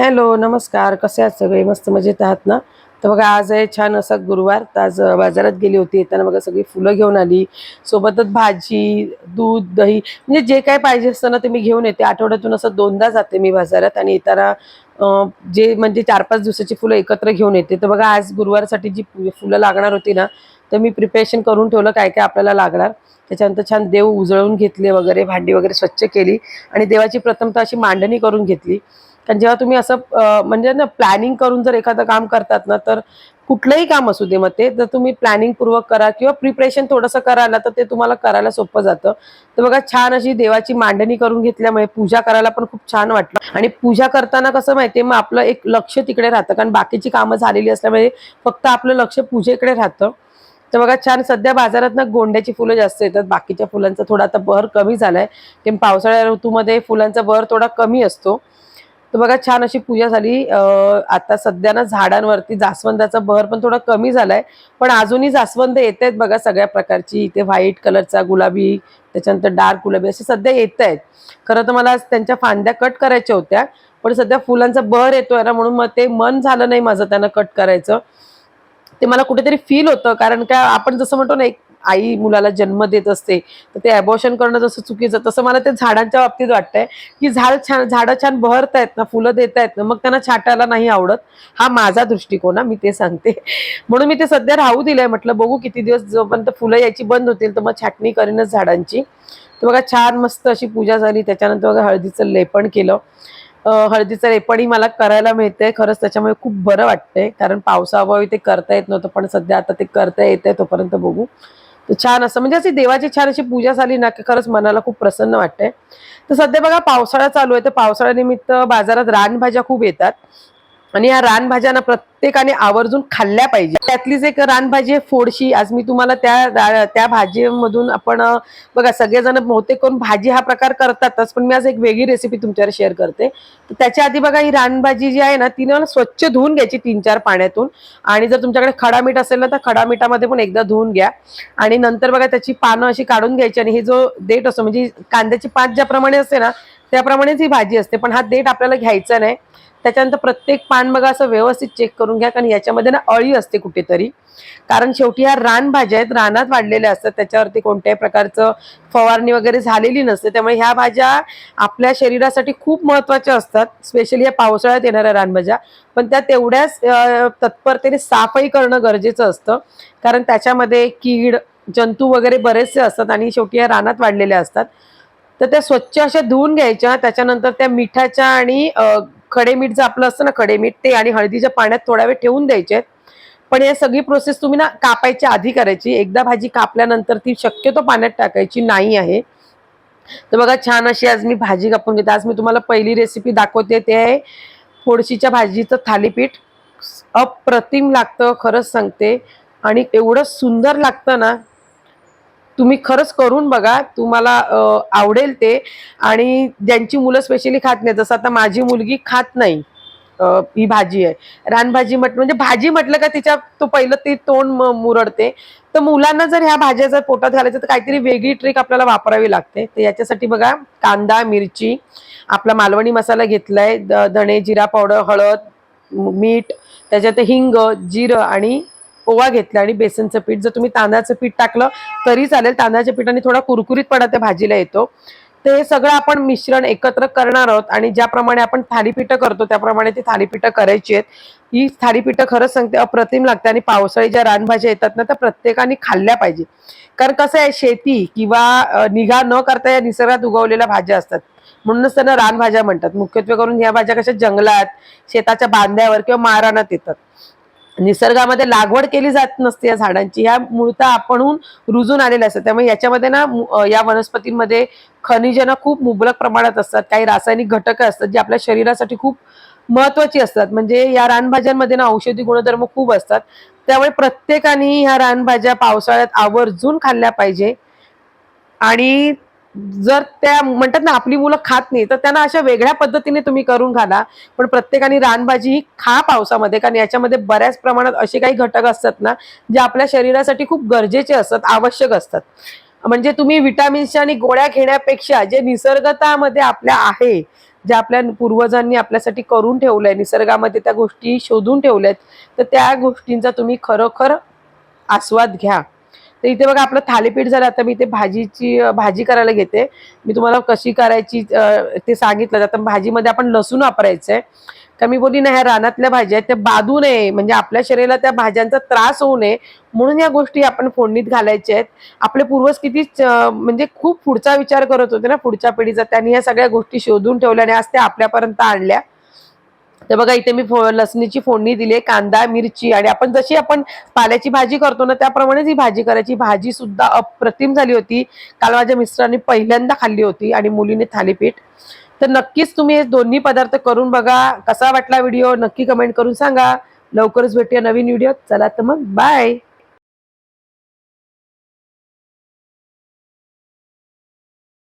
Hello नमस्कार. कसे आहात सगळे? मस्त मजेत आहात ना? तर बघा आज आहे छान असा गुरुवार. तर आज बाजारात गेली होती. येताना बघा सगळी फुलं घेऊन आली. सोबतच भाजी दूध दही म्हणजे जे काय पाहिजे असतं ना ते मी घेऊन येते. आठवड्यातून असं दोनदा जाते मी बाजारात आणि येताना जे म्हणजे चार पाच दिवसाची फुलं एकत्र घेऊन येते. तर बघा आज गुरुवारसाठी जी फुलं लागणार होती ना तर मी प्रिपरेशन करून ठेवलं काय काय आपल्याला लागणार. त्याच्यानंतर छान देव उजळून घेतले वगैरे भांडी वगैरे स्वच्छ केली आणि देवाची प्रथमतः अशी मांडणी करून घेतली. कारण जेव्हा तुम्ही असं म्हणजे ना प्लॅनिंग करून जर एखादं काम करतात ना तर कुठलंही काम असू दे मग ते जर तुम्ही प्लॅनिंग पूर्वक करा किंवा प्रिपरेशन थोडंसं करायला तर ते तुम्हाला करायला सोपं जातं. तर बघा छान अशी देवाची मांडणी करून घेतल्यामुळे पूजा करायला पण खूप छान वाटलं. आणि पूजा करताना कसं माहितीये मग आपलं एक लक्ष तिकडे राहतं. कारण बाकीची कामं झालेली असल्यामुळे फक्त आपलं लक्ष पूजेकडे राहतं. तर बघा छान सध्या बाजारात ना गोंड्याची फुलं जास्त येतात. बाकीच्या फुलांचा थोडा आता बहर कमी झालाय. ते पावसाळ्या ऋतूमध्ये फुलांचा बहर थोडा कमी असतो. तर बघा छान अशी पूजा झाली. आता सध्या ना झाडांवरती जास्वंदाचा बहर पण थोडा कमी झालाय. पण अजूनही जास्वंद येत आहेत बघा सगळ्या प्रकारची. इथे व्हाईट कलरचा गुलाबी त्याच्यानंतर डार्क गुलाबी असे सध्या येत आहेत खरं तर मला त्यांच्या फांद्या कट करायच्या होत्या पण सध्या फुलांचा बहर येतोय ना म्हणून मग ते मन झालं नाही माझं त्यांना कट करायचं. ते मला कुठेतरी फील होतं कारण काय आपण जसं म्हणतो ना एक आई मुलाला जन्म देत असते तर ते अबॉर्शन करणं जसं चुकीचं तसं मला ते झाडांच्या बाबतीत वाटतंय. की झाड छान झाडं छान बहरत आहेत ना फुलं देत आहेत ना मग त्यांना छाटायला नाही आवडत. हा माझा दृष्टिकोन आहे, मी ते सांगते. म्हणून मी ते सध्या राहू दिलंय म्हटलं बघू किती दिवस जोपर्यंत फुलं यायची बंद होतील तर मग छाटणी करीनच झाडांची. तर बघा छान मस्त अशी पूजा झाली. त्याच्यानंतर बघा हळदीचं लेपण केलं. हळदीचं लेपणही मला करायला मिळतंय. खरंच त्याच्यामुळे खूप बरं वाटतंय. कारण पावसाअभावी ते करता येत नव्हतं पण सध्या आता ते करता येत आहे तोपर्यंत बघू. छान असं म्हणजे अशी देवाची छान अशी पूजा झाली ना की खरंच मनाला खूप प्रसन्न वाटतंय. तर सध्या बघा पावसाळा चालू आहे तर पावसाळ्यानिमित्त बाजारात रानभाज्या खूप येतात. आणि या रानभाज्यांना प्रत्येकाने आवर्जून खाल्ल्या पाहिजे. त्यातलीच एक रानभाजी आहे फोडशी आज मी तुम्हाला त्या त्या भाजीमधून आपण बघा सगळेजण बहुतेक करून भाजी हा प्रकार करतातच पण मी आज एक वेगळी रेसिपी तुमच्यावर शेअर करते. तर त्याच्या आधी बघा ही रानभाजी जी आहे ना तिनं स्वच्छ धुवून घ्यायची तीन चार पाण्यातून. आणि जर तुमच्याकडे खडा मीठ असेल ना तर खडा मिठामध्ये पण एकदा धुवून घ्या. आणि नंतर बघा त्याची पानं अशी काढून घ्यायची आणि हे जो देठ असतो म्हणजे कांद्याची पात ज्याप्रमाणे असते ना त्याप्रमाणेच ही भाजी असते पण हा देठ आपल्याला घ्यायचा नाही. त्याच्यानंतर प्रत्येक पान बघा असं व्यवस्थित चेक करून घ्या कारण याच्यामध्ये ना अळी असते कुठेतरी. कारण शेवटी ह्या रानभाज्या आहेत रानात वाढलेल्या असतात त्याच्यावरती कोणत्याही प्रकारचं फवारणी वगैरे झालेली नसते. त्यामुळे ह्या भाज्या आपल्या शरीरासाठी खूप महत्त्वाच्या असतात स्पेशली या पावसाळ्यात येणाऱ्या रानभाज्या पण त्या तेवढ्याच तत्परतेने साफही करणं गरजेचं असतं. कारण त्याच्यामध्ये कीड जंतू वगैरे बरेचसे असतात आणि शेवटी या रानात वाढलेल्या असतात. तर त्या स्वच्छ अशा धुवून घ्यायच्या त्याच्यानंतर त्या मिठाच्या आणि खडे मीठ जे आपलं असतं ना खडे मीठ ते आणि हळदीच्या पाण्यात थोडा वेळ ठेवून द्यायचे. पण हे सगळी प्रोसेस तुम्ही ना कापायच्या आधी करायची. एकदा भाजी कापल्यानंतर ती शक्यतो पाण्यात टाकायची नाही आहे. तर बघा छान अशी आज मी भाजी कापून घेते. आज मी तुम्हाला पहिली रेसिपी दाखवते. ते आहे फोडशीच्या भाजीचं थालीपीठ. अप्रतिम लागतं खरंच सांगते. आणि एवढं सुंदर लागतं ना तुम्ही खरंच करून बघा तुम्हाला आवडेल ते. आणि ज्यांची मुलं स्पेशली खात नाही जसं आता माझी मुलगी खात नाही ही भाजी आहे. रानभाजी म्हटलं म्हणजे भाजी म्हटलं का तिच्या तो पहिलं ती तोंड म- मुरडते. तर मुलांना जर ह्या भाज्या जर पोटात घालायचं तर काहीतरी वेगळी ट्रिक आपल्याला वापरावी लागते. तर याच्यासाठी बघा कांदा मिरची आपला मालवणी मसाला घेतलाय द- धणे जिरा पावडर हळद मीठ त्याच्यात हिंग जिरं आणि ओवा घेतला आणि बेसनचं पीठ जर तुम्ही तांदळाचं पीठ टाकलं तरी चालेल. तांदळाच्या पीठाने थोडा कुरकुरीतपणा त्या भाजीला येतो. ते हे सगळं आपण मिश्रण एकत्र करणार आहोत आणि ज्याप्रमाणे आपण थालीपीठं करतो त्याप्रमाणे ती थालीपीठं करायची आहेत. ही थालीपीठं खरंच सांगते अप्रतिम लागते आणि पावसाळी ज्या रानभाज्या येतात ना त्या प्रत्येकाने खाल्ल्या पाहिजे. कारण कसं आहे शेती किंवा निगा न करता या निसर्गात उगवलेल्या भाज्या असतात. म्हणूनच त्यांना रानभाज्या म्हणतात. मुख्यत्वे करून या भाज्या कशा जंगलात शेताच्या बांध्यावर किंवा मारानात येतात. निसर्गामध्ये लागवड केली जात नसते या झाडांची. ह्या मूळतः आपणहून रुजून आलेल्या असतात. त्यामुळे याच्यामध्ये ना मु- या वनस्पतींमध्ये खनिजनं खूप मुबलक प्रमाणात असतात. काही रासायनिक घटक असतात जे आपल्या शरीरासाठी खूप महत्वाची असतात. म्हणजे या रानभाज्यांमध्ये ना औषधी गुणधर्म खूप असतात. त्यामुळे प्रत्येकाने ह्या रानभाज्या पावसाळ्यात आवर्जून खाल्ल्या पाहिजे. आणि जर त्या म्हणतात ना आपली मुलं खात नाही तर त्यांना अशा वेगळ्या पद्धतीने तुम्ही करून घाला. पण प्रत्येकाने रानभाजी ही खा पावसामध्ये कारण याच्यामध्ये बऱ्याच प्रमाणात असे काही घटक असतात ना जे आपल्या शरीरासाठी खूप गरजेचे असतात आवश्यक असतात. म्हणजे तुम्ही विटामिन्सच्या आणि गोळ्या घेण्यापेक्षा जे निसर्गतामध्ये आपल्या आहे ज्या आपल्या पूर्वजांनी आपल्यासाठी करून ठेवलंय निसर्गामध्ये त्या गोष्टी शोधून ठेवल्यात तर त्या गोष्टींचा तुम्ही खरोखर आस्वाद घ्या. तर इथे बघा आपलं थालीपीठ झालं. आता मी इथे भाजीची भाजी करायला घेते. मी तुम्हाला कशी करायची ते सांगितलं. आता भाजीमध्ये आपण लसूण वापरायचंय. तर मी बोली ना ह्या रानातल्या भाज्या आहेत त्या बाधू नये. म्हणजे आपल्या शरीराला त्या भाज्यांचा त्रास होऊ नये. म्हणून या गोष्टी आपण फोडणीत घालायच्या आहेत. आपले पूर्वज किती च- म्हणजे खूप पुढचा विचार करत होते ना पुढच्या पिढीचा. त्यांनी या सगळ्या गोष्टी शोधून ठेवल्या आणि आज त्या आपल्यापर्यंत आणल्या. तर बघा इथे मी फो- लसणीची फोडणी दिली आहे, कांदा मिरची आणि आपण जशी आपण पाल्याची भाजी करतो ना त्याप्रमाणेच ही भाजी करायची. भाजी सुद्धा अप्रतिम झाली होती. काल माझ्या मिस्टरांनी पहिल्यांदा खाल्ली होती आणि मुलीने थालीपीठ. तर नक्कीच तुम्ही हे दोन्ही पदार्थ करून बघा. कसा वाटला व्हिडिओ नक्की कमेंट करून सांगा. लवकरच भेटूया नवीन व्हिडिओ चला तर मग बाय